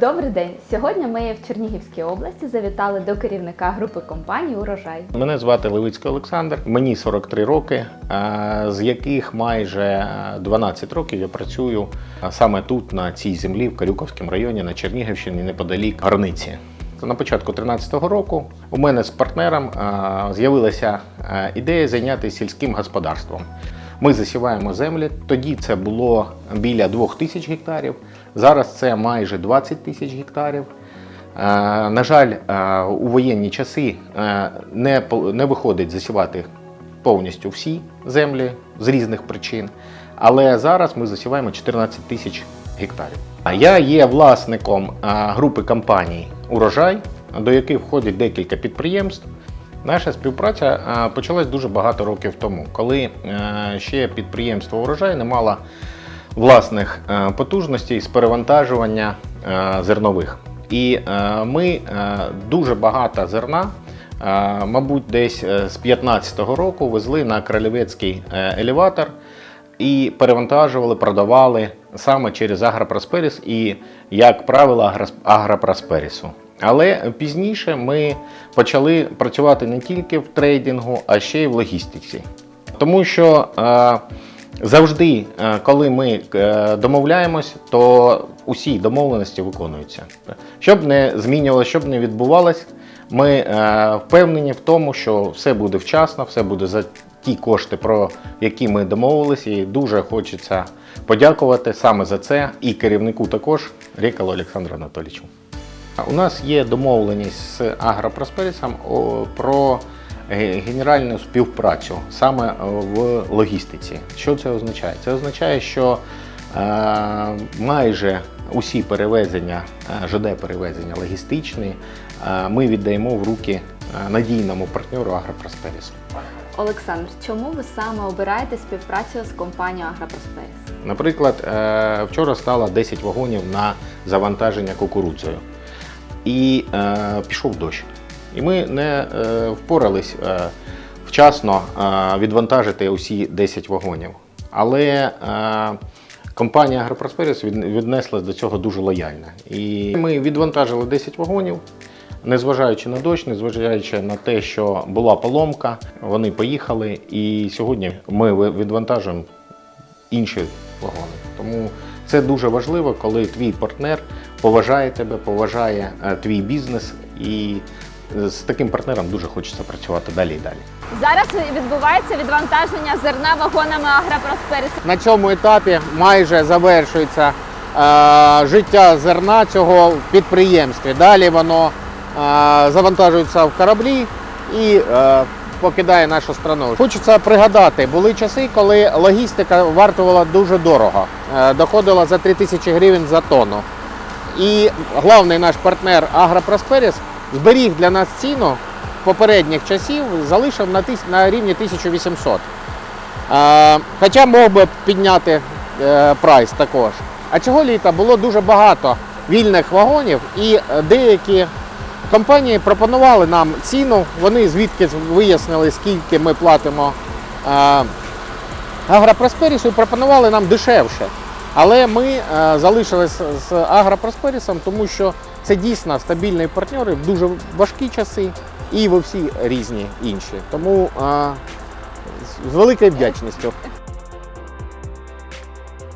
Добрий день! Сьогодні ми в Чернігівській області завітали до керівника групи компаній Урожай. Мене звати Левицький Олександр, мені 43 роки, з яких майже е, 12 років я працюю саме тут, на цій землі, в Карюковському районі, на Чернігівщині, неподалік Гарниці. На початку 2013 року у мене з партнером з'явилася ідея зайнятися сільським господарством. Ми засіваємо землі. Тоді це було біля 2 тисяч гектарів. Зараз це майже 20 тисяч гектарів. Е, На жаль, е, у воєнні часи е, не, виходить засівати повністю всі землі з різних причин. Але зараз ми засіваємо 14 тисяч гектарів. Я є власником групи компаній Урожай, до яких входить декілька підприємств. Наша співпраця е, почалась дуже багато років тому, коли е, ще підприємство Урожай не мало власних е, потужностей з перевантажування зернових. І ми дуже багато зерна, мабуть, десь з 2015 року везли на Кролівецький елеватор і перевантажували, продавали саме через Агропросперіс і, як правило, Агропросперісу. Але пізніше ми почали працювати не тільки в трейдингу, а ще й в логістиці. Тому що е, завжди, е, коли ми е, домовляємось, то усі домовленості виконуються. Щоб не змінювалося, щоб не відбувалось, ми впевнені в тому, що все буде вчасно, все буде за ті кошти, про які ми домовилися, і дуже хочеться подякувати саме за це і керівнику також Рікалу Олександру Анатолійовичу. У нас є домовленість з Агропросперісом про генеральну співпрацю саме в логістиці. Що це означає? Це означає, що е, майже усі перевезення, е, ЖД-перевезення логістичні, е, ми віддаємо в руки е, надійному партнеру Агропросперісу. Олександр, чому ви саме обираєте співпрацю з компанією Агропросперіс? Наприклад, е, вчора стало 10 вагонів на завантаження кукурудзою. І е, пішов дощ. І ми не е, впорались е, вчасно е, відвантажити усі 10 вагонів. Але е, компанія Агропросперіс від, віднеслась до цього дуже лояльно. І ми відвантажили 10 вагонів. Незважаючи на дощ, незважаючи на те, що була поломка, вони поїхали. І сьогодні ми відвантажуємо інші вагони. Тому це дуже важливо, коли твій партнер поважає тебе, поважає е, твій бізнес, і е, з таким партнером дуже хочеться працювати далі і далі. Зараз відбувається відвантаження зерна вагонами Агропросперіс. На цьому етапі майже завершується е, життя зерна цього в підприємстві. Далі воно е, завантажується в кораблі і е, покидає нашу страну. Хочеться пригадати, були часи, коли логістика вартувала дуже дорого, е, доходила за 3 тисячі гривень за тонну. І головний наш партнер Агропросперіс зберіг для нас ціну попередніх часів, залишив на, на рівні 1800. Е, Хоча мог би підняти е, прайс також. А цього літа було дуже багато вільних вагонів, і деякі компанії пропонували нам ціну. Вони звідки вияснили, скільки ми платимо е, Агропросперісу і пропонували нам дешевше. Але ми е, залишились з Агропросперісом, тому що це дійсно стабільний партнер в дуже важкі часи і во всі різні інші. Тому е, з великою вдячністю.